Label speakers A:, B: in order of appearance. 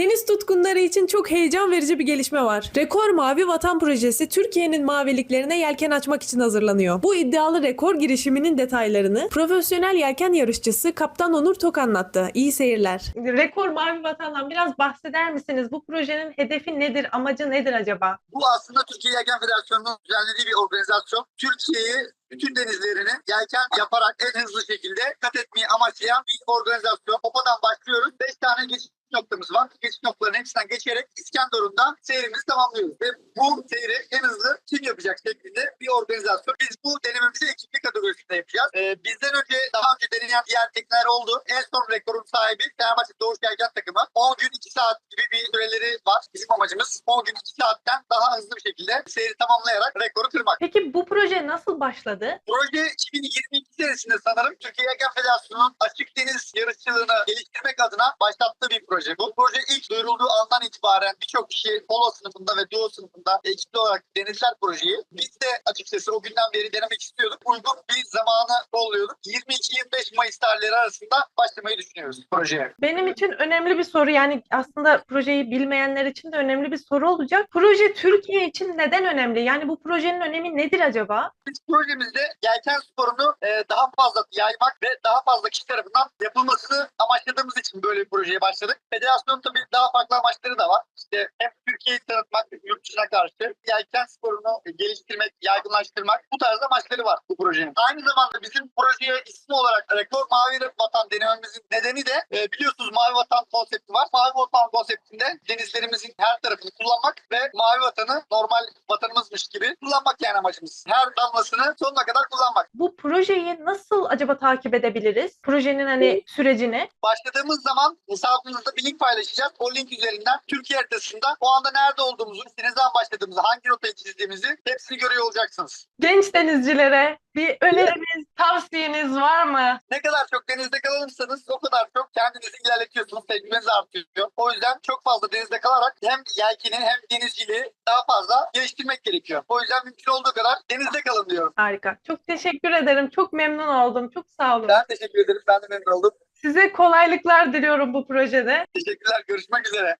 A: Deniz tutkunları için çok heyecan verici bir gelişme var. Rekor Mavi Vatan Projesi Türkiye'nin maviliklerine yelken açmak için hazırlanıyor. Bu iddialı rekor girişiminin detaylarını profesyonel yelken yarışçısı Kaptan Onur Tok anlattı. İyi seyirler. Rekor Mavi Vatan'dan biraz bahseder misiniz? Bu projenin hedefi nedir, amacı nedir acaba?
B: Bu aslında Türkiye Yelken Federasyonu'nun düzenlediği bir organizasyon. Türkiye'yi bütün denizlerini yelken yaparak en hızlı şekilde kat etmeyi amaçlayan bir organizasyon. Popa'dan başlıyoruz. Hepsinden geçerek İskenderun'da seyrimizi tamamlıyoruz. Ve bu seyri en hızlı kim yapacak şeklinde bir organizasyon. Biz bu denememizi ekipli kategorisinde yapacağız. Ee, bizden önce daha önce deneyen diğer tekneler oldu. En son rekorun sahibi Fenerbahçe Doğuş Yelken takımı. 10 gün 2 saat gibi bir süreleri var. Bizim amacımız 10 gün 2 saatten daha hızlı bir şekilde seyri tamamlayarak rekoru kırmak.
A: Peki bu proje nasıl başladı?
B: Proje 2022 senesinde sanırım Türkiye Yelken Federasyonu'nun açık deniz yarışçılığını geliştirmek adına başlattığı bir proje. Bu proje ilk duyurulduğu andan itibaren birçok kişi polo sınıfında ve duo sınıfında ekipli olarak denediler projeyi. Biz de açıkçası o günden beri denemek istiyorduk. Uygun bir zamanı kolluyorduk. 22-25 Mayıs tarihleri arasında başlamayı düşünüyoruz projeye.
A: Benim için önemli bir soru yani aslında projeyi bilmeyenler için de önemli bir soru olacak. Proje Türkiye için neden önemli? Yani bu projenin önemi nedir acaba?
B: Biz projemizde yelken sporunu e, daha fazla yaymak ve daha fazla kişi tarafından yapılmasını amaçladığımız için böyle bir projeye başladık. Federasyonun tabii daha farklı amaçları da var. İşte hem Türkiye'yi tanıtmak, yurt dışına karşı yelken sporunu geliştirmek, yaygınlaştırmak bu tarz amaçları var bu projenin. Aynı zamanda bizim projeye ismi olarak Rekor Mavi Vatan denememizin nedeni de e, biliyorsunuz Mavi Vatan konsepti var. Mavi Vatan konseptinde denizlerimizin her tarafını kullanmak ve Mavi Vatanı normal vatanımızmış gibi kullanmak yani amacımız. Her damlasını sonuna kadar kullanmak.
A: Bu projeyi nasıl acaba takip edebiliriz? Projenin hani sürecini.
B: Başladığımız zaman hesabımızda bir link paylaşacağız. O link üzerinden Türkiye haritasında o anda nerede olduğumuzu, ne zaman başladığımızı, hangi rotayı çizdiğimizi hepsini görüyor olacaksınız.
A: Genç denizcilere bir öneriniz, tavsiyeniz var mı?
B: Ne kadar çok denizde kalırsanız o kadar çok kendinizi ilerletiyorsunuz, tecrübeniz artıyor. O yüzden çok fazla denizde kalarak hem yelkeni hem denizciliği daha fazla geliştirmek gerekiyor. O yüzden mümkün olduğu kadar denizde kalın diyorum.
A: Harika. Çok teşekkür ederim. Çok memnun oldum. Çok sağ olun.
B: Ben teşekkür ederim. Ben de memnun oldum.
A: Size kolaylıklar diliyorum bu projede.
B: Teşekkürler. Görüşmek üzere.